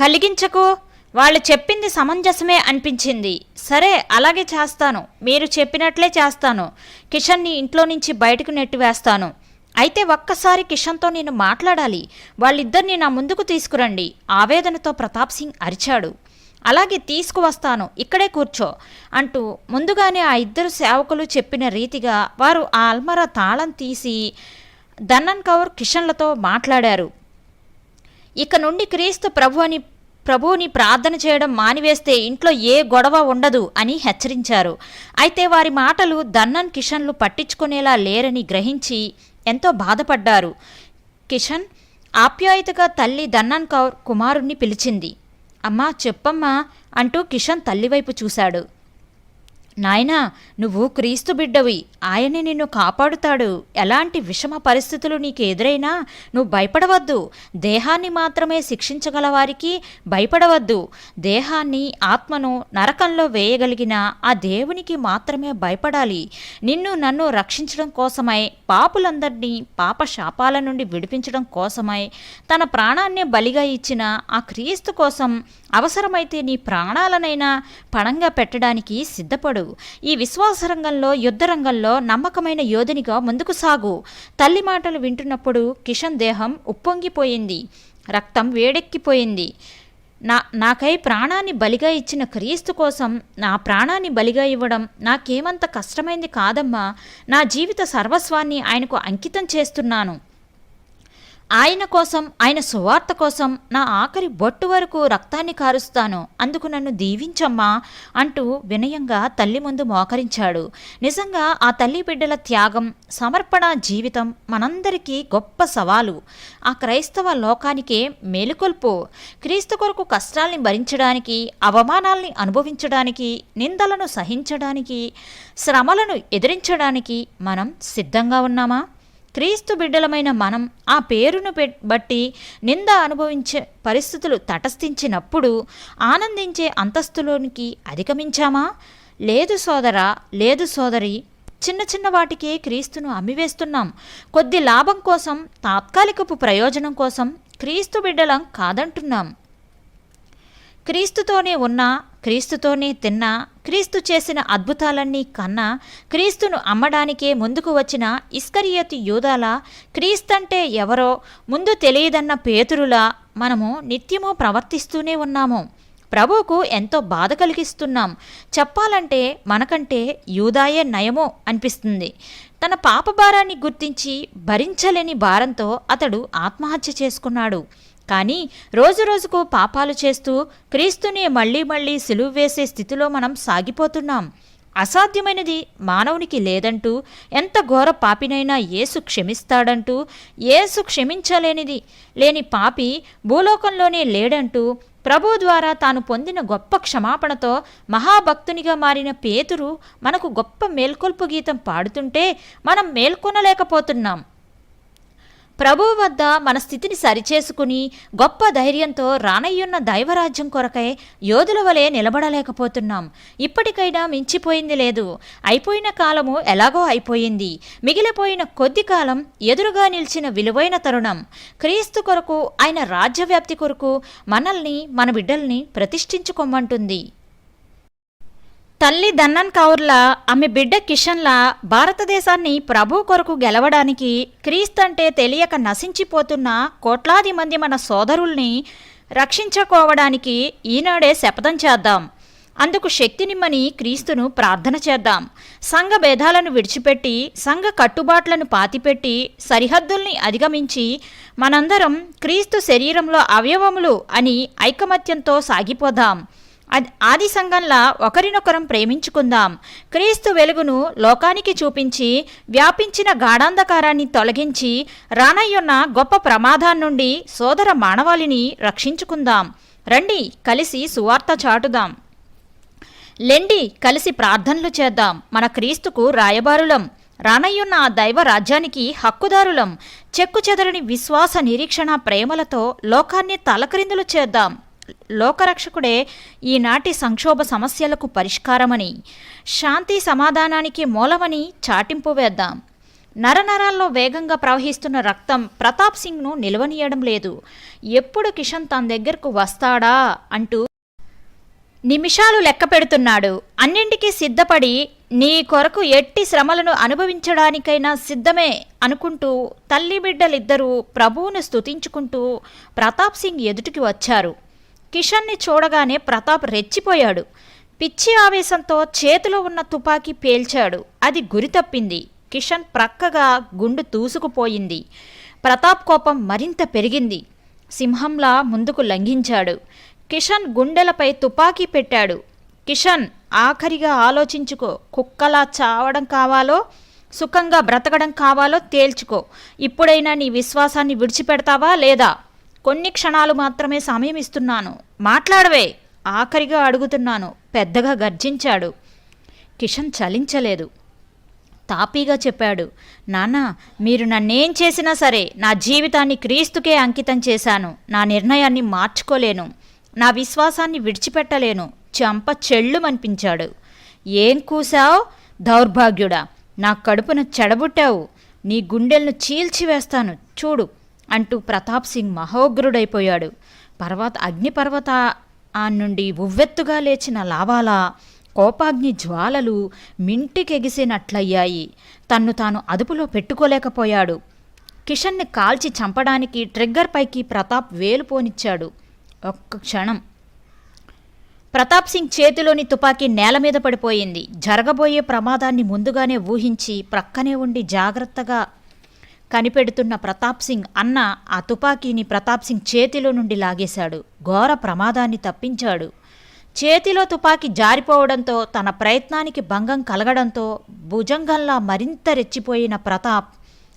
కలిగించకు. వాళ్ళు చెప్పింది సమంజసమే అనిపించింది. సరే అలాగే చేస్తాను. మీరు చెప్పినట్లే చేస్తాను. కిషన్ని ఇంట్లో నుంచి బయటకు నెట్టివేస్తాను అయితే ఒక్కసారి కిషన్తో నేను మాట్లాడాలి. వాళ్ళిద్దరిని నా ముందుకు తీసుకురండి. ఆవేదనతో ప్రతాప్ సింగ్ అరిచాడు. అలాగే తీసుకువస్తాను. ఇక్కడే కూర్చో అంటూ ముందుగానే ఆ ఇద్దరు సేవకులు చెప్పిన రీతిగా వారు ఆ అల్మరా తాళం తీసి దన్నన్ కౌర్ కిషన్లతో మాట్లాడారు. ఇక నుండి క్రీస్తు ప్రభు అని ప్రభువుని ప్రార్థన చేయడం మానివేస్తే ఇంట్లో ఏ గొడవ ఉండదు అని హెచ్చరించారు. అయితే వారి మాటలు దన్నన్ కిషన్లు పట్టించుకునేలా లేరని గ్రహించి ఎంతో బాధపడ్డారు. కిషన్ ఆప్యాయతగా తల్లి దన్నన్ కౌర్ కుమారుణ్ణి పిలిచింది. అమ్మా చెప్పమ్మా అంటూ కిషన్ తల్లివైపు చూశాడు. నాయనా నువ్వు క్రీస్తు బిడ్డవి. ఆయనే నిన్ను కాపాడుతాడు. ఎలాంటి విషమ పరిస్థితులు నీకు ఎదురైనా నువ్వు భయపడవద్దు. దేహాన్ని మాత్రమే శిక్షించగల వారికి భయపడవద్దు. దేహాన్ని ఆత్మను నరకంలో వేయగలిగిన ఆ దేవునికి మాత్రమే భయపడాలి. నిన్ను నన్ను రక్షించడం కోసమై పాపులందరినీ పాప శాపాల నుండి విడిపించడం కోసమై తన ప్రాణాన్ని బలిగా ఇచ్చిన ఆ క్రీస్తు కోసం అవసరమైతే నీ ప్రాణాలనైనా పణంగా పెట్టడానికి సిద్ధపడు. ఈ విశ్వాస రంగంలో యుద్ధ రంగంలో నమ్మకమైన యోధునిగా ముందుకు సాగు. తల్లి మాటలు వింటున్నప్పుడు కిషన్ దేహం ఉప్పొంగిపోయింది. రక్తం వేడెక్కిపోయింది. నా నాకై ప్రాణాన్ని బలిగా ఇచ్చిన క్రీస్తు కోసం నా ప్రాణాన్ని బలిగా ఇవ్వడం నాకేమంత కష్టమైంది కాదమ్మా. నా జీవిత సర్వస్వాన్ని ఆయనకు అంకితం చేస్తున్నాను. ఆయన కోసం ఆయన సువార్త కోసం నా ఆఖరి బొట్టు వరకు రక్తాన్ని కారుస్తాను. అందుకు నన్ను దీవించమ్మా అంటూ వినయంగా తల్లి ముందు మోకరించాడు. నిజంగా ఆ తల్లి బిడ్డల త్యాగం సమర్పణ జీవితం మనందరికీ గొప్ప సవాలు. ఆ క్రైస్తవ లోకానికే మేలుకొల్పు. క్రీస్తు కొరకు కష్టాల్ని భరించడానికి అవమానాల్ని అనుభవించడానికి నిందలను సహించడానికి శ్రమలను ఎదిరించడానికి మనం సిద్ధంగా ఉన్నామా? క్రీస్తు బిడ్డలమైన మనం ఆ పేరును బట్టి నింద అనుభవించే పరిస్థితులు తటస్థించినప్పుడు ఆనందించే అంతస్తులోనికి అధిగమించామా? లేదు సోదరా లేదు సోదరి చిన్న చిన్న వాటికే క్రీస్తును అమ్మివేస్తున్నాం. కొద్ది లాభం కోసం తాత్కాలికపు ప్రయోజనం కోసం క్రీస్తు బిడ్డలం కాదంటున్నాం. క్రీస్తుతోనే ఉన్నా క్రీస్తుతోనే తిన్నా క్రీస్తు చేసిన అద్భుతాలన్నీ కన్నా క్రీస్తును అమ్మడానికే ముందుకు వచ్చిన ఇస్కరియతి యూదాల క్రీస్తంటే ఎవరో ముందు తెలియదన్న పేతురులా మనము నిత్యము ప్రవర్తిస్తూనే ఉన్నాము. ప్రభువుకు ఎంతో బాధ కలిగిస్తున్నాం. చెప్పాలంటే మనకంటే యూదాయే నయమో అనిపిస్తుంది. తన పాపభారాన్ని గుర్తించి భరించలేని భారంతో అతడు ఆత్మహత్య చేసుకున్నాడు. కానీ రోజు రోజుకు పాపాలు చేస్తూ క్రీస్తుని మళ్ళీ మళ్ళీ సిలువ వేసే స్థితిలో మనం సాగిపోతున్నాం. అసాధ్యమైనది మానవునికి లేదంటూ ఎంత ఘోర పాపినైనా యేసు క్షమిస్తాడంటూ యేసు క్షమించలేనిది లేని పాపి భూలోకంలోనే లేడంటూ ప్రభు ద్వారా తాను పొందిన గొప్ప క్షమాపణతో మహాభక్తునిగా మారిన పేతురు మనకు గొప్ప మేల్కొల్పు గీతం పాడుతుంటే మనం మేల్కొనలేకపోతున్నాం. ప్రభువు వద్ద మన స్థితిని సరిచేసుకుని గొప్ప ధైర్యంతో రానయ్యున్న దైవరాజ్యం కొరకై యోధుల వలె నిలబడలేకపోతున్నాం. ఇప్పటికైనా మించిపోయింది లేదు. అయిపోయిన కాలము ఎలాగో అయిపోయింది. మిగిలిపోయిన కొద్ది కాలం ఎదురుగా నిలిచిన విలువైన తరుణం. క్రీస్తు కొరకు ఆయన రాజ్యవ్యాప్తి కొరకు మనల్ని మన బిడ్డల్ని ప్రతిష్ఠించుకోమంటుంది తల్లి దన్నన్ కౌర్లా ఆమె బిడ్డ కిషన్లా భారతదేశాన్ని ప్రభు కొరకు గెలవడానికి క్రీస్తంటే తెలియక నశించిపోతున్న కోట్లాది మంది మన సోదరుల్ని రక్షించుకోవడానికి ఈనాడే శపథం చేద్దాం. అందుకు శక్తినిమ్మని క్రీస్తును ప్రార్థన చేద్దాం. సంఘ భేదాలను విడిచిపెట్టి సంఘ కట్టుబాట్లను పాతిపెట్టి సరిహద్దుల్ని అధిగమించి మనందరం క్రీస్తు శరీరంలో అవయవములు అని ఐకమత్యంతో సాగిపోదాం. ఆది సంఘంలా ఒకరినొకరం ప్రేమించుకుందాం. క్రీస్తు వెలుగును లోకానికి చూపించి వ్యాపించిన గాఢాంధకారాన్ని తొలగించి రానయ్యున్న గొప్ప ప్రమాదాన్ని నుండి సోదర మానవాళిని రక్షించుకుందాం. రండి కలిసి సువార్త చాటుదాం. లెండి కలిసి ప్రార్థనలు చేద్దాం. మన క్రీస్తుకు రాయబారులం. రానయ్యున్న ఆ దైవ రాజ్యానికి హక్కుదారులం. చెక్కు చెదరని విశ్వాస నిరీక్షణ ప్రేమలతో లోకాన్ని తలక్రిందులు చేద్దాం. లోకరక్షకుడే ఈనాటి సంక్షోభ సమస్యలకు పరిష్కారమని శాంతి సమాధానానికి మూలమని చాటింపు వేద్దాం. నరనరాల్లో వేగంగా ప్రవహిస్తున్న రక్తం ప్రతాప్ సింగ్ను నిలవనీయడం లేదు. ఎప్పుడు కిషన్ తన దగ్గరకు వస్తాడా అంటూ నిమిషాలు లెక్క పెడుతున్నాడు. అన్నింటికీ సిద్ధపడి నీ కొరకు ఎట్టి శ్రమలను అనుభవించడానికైనా సిద్ధమే అనుకుంటూ తల్లి బిడ్డలిద్దరూ ప్రభువును స్తుతించుకుంటూ ప్రతాప్ సింగ్ ఎదుటికి వచ్చారు. కిషన్ని చూడగానే ప్రతాప్ రెచ్చిపోయాడు. పిచ్చి ఆవేశంతో చేతిలో ఉన్న తుపాకీ పేల్చాడు. అది గురి తప్పింది. కిషన్ ప్రక్కగా గుండు తూసుకుపోయింది. ప్రతాప్ కోపం మరింత పెరిగింది. సింహంలా ముందుకు లంఘించాడు. కిషన్ గుండెలపై తుపాకీ పెట్టాడు. కిషన్ ఆఖరిగా ఆలోచించుకో. కుక్కలా చావడం కావాలో సుఖంగా బ్రతకడం కావాలో తేల్చుకో. ఇప్పుడైనా నీ విశ్వాసాన్ని విడిచిపెడతావా లేదా? కొన్ని క్షణాలు మాత్రమే సమయం ఇస్తున్నాను. మాట్లాడవే ఆఖరిగా అడుగుతున్నాను. పెద్దగా గర్జించాడు. కిషన్ చలించలేదు. తాపీగా చెప్పాడు నాన్న మీరు నన్నేం చేసినా సరే నా జీవితాన్ని క్రీస్తుకే అంకితం చేశాను. నా నిర్ణయాన్ని మార్చుకోలేను. నా విశ్వాసాన్ని విడిచిపెట్టలేను. చెంప చెళ్ళుమనిపించాడు. ఏం కూశావు? దౌర్భాగ్యుడా నా కడుపున చెడబుట్టావు. నీ గుండెలను చీల్చివేస్తాను. చూడు అంటూ ప్రతాప్ సింగ్ మహోగ్రుడైపోయాడు. పర్వత అగ్నిపర్వత ఆ నుండి ఉవ్వెత్తుగా లేచిన లావాల కోపాగ్ని జ్వాలలు మింటికెగిసినట్లయ్యాయి. తన్ను తాను అదుపులో పెట్టుకోలేకపోయాడు. కిషన్ని కాల్చి చంపడానికి ట్రిగ్గర్ పైకి ప్రతాప్ వేలు పోనిచ్చాడు. ఒక్క క్షణం. ప్రతాప్ సింగ్ చేతిలోని తుపాకీ నేల మీద పడిపోయింది. జరగబోయే ప్రమాదాన్ని ముందుగానే ఊహించి ప్రక్కనే ఉండి జాగ్రత్తగా కనిపెడుతున్న ప్రతాప్ సింగ్ అన్న ఆ తుపాకీని ప్రతాప్ సింగ్ చేతిలో నుండి లాగేశాడు. ఘోర ప్రమాదాన్ని తప్పించాడు. చేతిలో తుపాకీ జారిపోవడంతో తన ప్రయత్నానికి భంగం కలగడంతో భుజంగంలా మరింత రెచ్చిపోయిన ప్రతాప్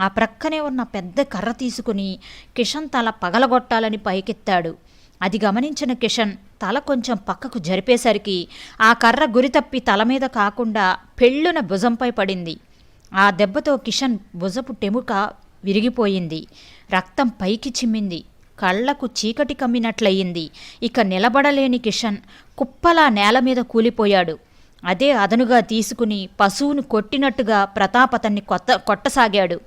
ఆ ప్రక్కనే ఉన్న పెద్ద కర్ర తీసుకుని కిషన్ తల పగలగొట్టాలని పైకెత్తాడు. అది గమనించిన కిషన్ తల కొంచెం పక్కకు జరిపేసరికి ఆ కర్ర గురితప్పి తల మీద కాకుండా పెళ్ళున భుజంపై పడింది. ఆ దెబ్బతో కిషన్ భుజపు టెముక విరిగిపోయింది. రక్తం పైకి చిమ్మింది. కళ్ళకు చీకటి కమ్మినట్లయింది. ఇక నిలబడలేని కిషన్ కుప్పలా నేల మీద కూలిపోయాడు. అదే అదనుగా తీసుకుని పశువును కొట్టినట్టుగా ప్రతాప్ అతన్ని కొత్త కొట్టసాగాడు.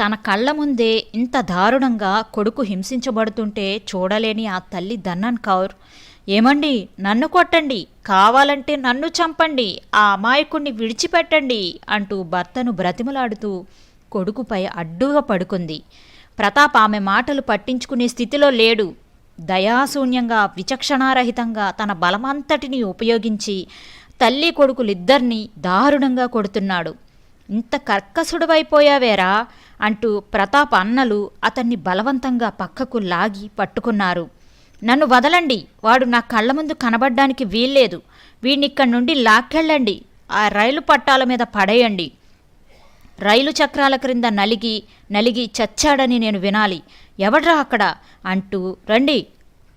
తన కళ్ళ ముందే ఇంత దారుణంగా కొడుకు హింసించబడుతుంటే చూడలేని ఆ తల్లి దన్నన్ కౌర్ ఏమండి? నన్ను కొట్టండి. కావాలంటే నన్ను చంపండి. ఆ అమాయకుణ్ణి విడిచిపెట్టండి అంటూ భర్తను బ్రతిమలాడుతూ కొడుకుపై అడ్డుగా పడుకుంది. ప్రతాప్ ఆమె మాటలు పట్టించుకునే స్థితిలో లేడు. దయాశూన్యంగా విచక్షణారహితంగా తన బలమంతటిని ఉపయోగించి తల్లి కొడుకులిద్దరినీ దారుణంగా కొడుతున్నాడు. ఇంత కర్కసుడువైపోయావేరా అంటూ ప్రతాప్ అన్నలు అతన్ని బలవంతంగా పక్కకు లాగి పట్టుకున్నారు. నన్ను వదలండి. వాడు నా కళ్ళ ముందు కనబడ్డానికి వీల్లేదు. వీడినిక్కడి నుండి లాక్కెళ్ళండి. ఆ రైలు పట్టాల మీద పడేయండి. రైలు చక్రాల క్రింద నలిగి నలిగి చచ్చాడని నేను వినాలి. ఎవడ్రా అక్కడ? అంటూ రండి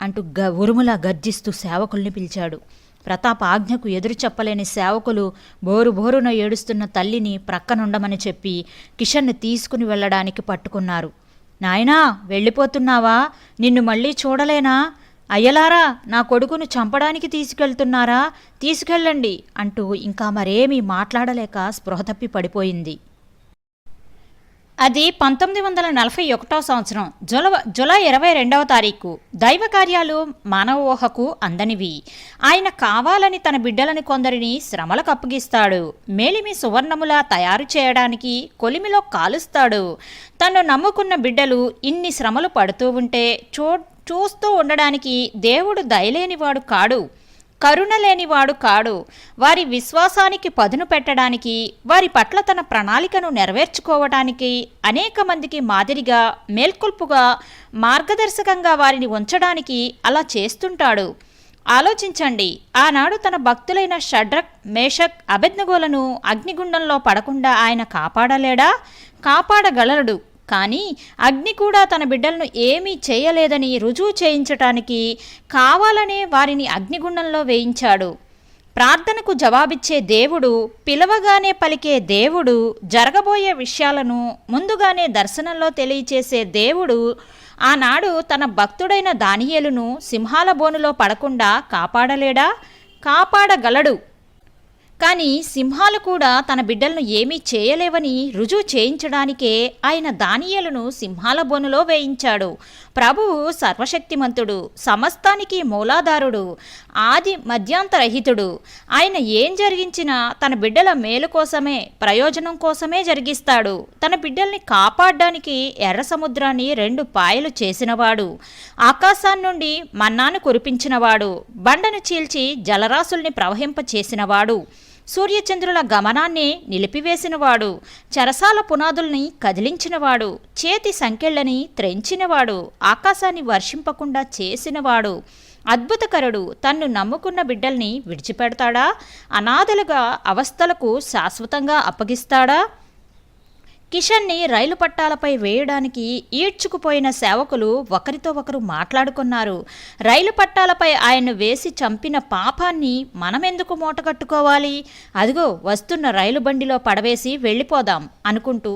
అంటూ గ ఉరుములా గర్జిస్తూ సేవకుల్ని పిలిచాడు. ప్రతాప్ ఆజ్ఞకు ఎదురు చెప్పలేని సేవకులు బోరు బోరున ఏడుస్తున్న తల్లిని ప్రక్కనుండమని చెప్పి కిషన్ను తీసుకుని వెళ్ళడానికి పట్టుకున్నారు. నాయనా వెళ్ళిపోతున్నావా? నిన్ను మళ్ళీ చూడలేనా? అయ్యలారా నా కొడుకును చంపడానికి తీసుకెళ్తున్నారా? తీసుకెళ్ళండి అంటూ ఇంకా మరేమీ మాట్లాడలేక స్పృహ తప్పి పడిపోయింది. అది పంతొమ్మిది వందల నలభై ఒకటో సంవత్సరం. జుల జులై ఇరవై రెండవ తారీఖు. దైవ కార్యాలు మానవ ఊహకు అందనివి. ఆయన కావాలని తన బిడ్డలని కొందరిని శ్రమలకు అప్పగిస్తాడు. మేలిమి సువర్ణములా తయారు చేయడానికి కొలిమిలో కాలుస్తాడు. తను నమ్ముకున్న బిడ్డలు ఇన్ని శ్రమలు పడుతూ ఉంటే చూ చూస్తూ ఉండడానికి దేవుడు దయలేనివాడు కాడు. కరుణ లేనివాడు కాడు. వారి విశ్వాసానికి పదును పెట్టడానికి వారి పట్ల తన ప్రణాళికను నెరవేర్చుకోవటానికి అనేక మందికి మాదిరిగా మేల్కొల్పుగా మార్గదర్శకంగా వారిని ఉంచడానికి అలా చేస్తుంటాడు. ఆలోచించండి ఆనాడు తన భక్తులైన షడ్రక్ మేషక్ అభెజ్ఞగోలను అగ్నిగుండంలో పడకుండా ఆయన కాపాడలేడా? కాపాడగలడు. కానీ అగ్ని కూడా తన బిడ్డలను ఏమీ చేయలేదని రుజువు చేయించటానికి కావాలనే వారిని అగ్నిగుండంలో వేయించాడు. ప్రార్థనకు జవాబిచ్చే దేవుడు పిలవగానే పలికే దేవుడు జరగబోయే విషయాలను ముందుగానే దర్శనంలో తెలియచేసే దేవుడు ఆనాడు తన భక్తుడైన దానియేలును సింహాల బోనులో పడకుండా కాపాడలేడా? కాపాడగలడు. కానీ సింహాలు కూడా తన బిడ్డలను ఏమీ చేయలేవని రుజువు చేయించడానికే ఆయన దానియలను సింహాల బొనులో వేయించాడు. ప్రభువు సర్వశక్తిమంతుడు సమస్తానికి మూలాధారుడు ఆది మధ్యాంతరహితుడు. ఆయన ఏం జరిగించినా తన బిడ్డల మేలు కోసమే ప్రయోజనం కోసమే జరిగిస్తాడు. తన బిడ్డల్ని కాపాడడానికి ఎర్ర సముద్రాన్ని రెండు పాయలు చేసినవాడు. ఆకాశాన్నుండి మన్నాను కురిపించినవాడు. బండను చీల్చి జలరాశుల్ని ప్రవహింప చేసినవాడు సూర్యచంద్రుల గమనాన్ని నిలిపివేసినవాడు చరసాల పునాదుల్ని కదిలించినవాడు చేతి సంకెళ్ళని త్రెంచినవాడు ఆకాశాన్ని వర్షింపకుండా చేసినవాడు అద్భుతకరుడు తన్ను నమ్ముకున్న బిడ్డల్ని విడిచిపెడతాడా? అనాథలుగా అవస్థలకు శాశ్వతంగా అప్పగిస్తాడా? కిషన్ని రైలు పట్టాలపై వేయడానికి ఈడ్చుకుపోయిన సేవకులు ఒకరితో ఒకరు మాట్లాడుకున్నారు. రైలు పట్టాలపై ఆయన్ను వేసి చంపిన పాపాన్ని మనమెందుకు మూటగట్టుకోవాలి? అదిగో వస్తున్న రైలు బండిలో పడవేసి వెళ్ళిపోదాం అనుకుంటూ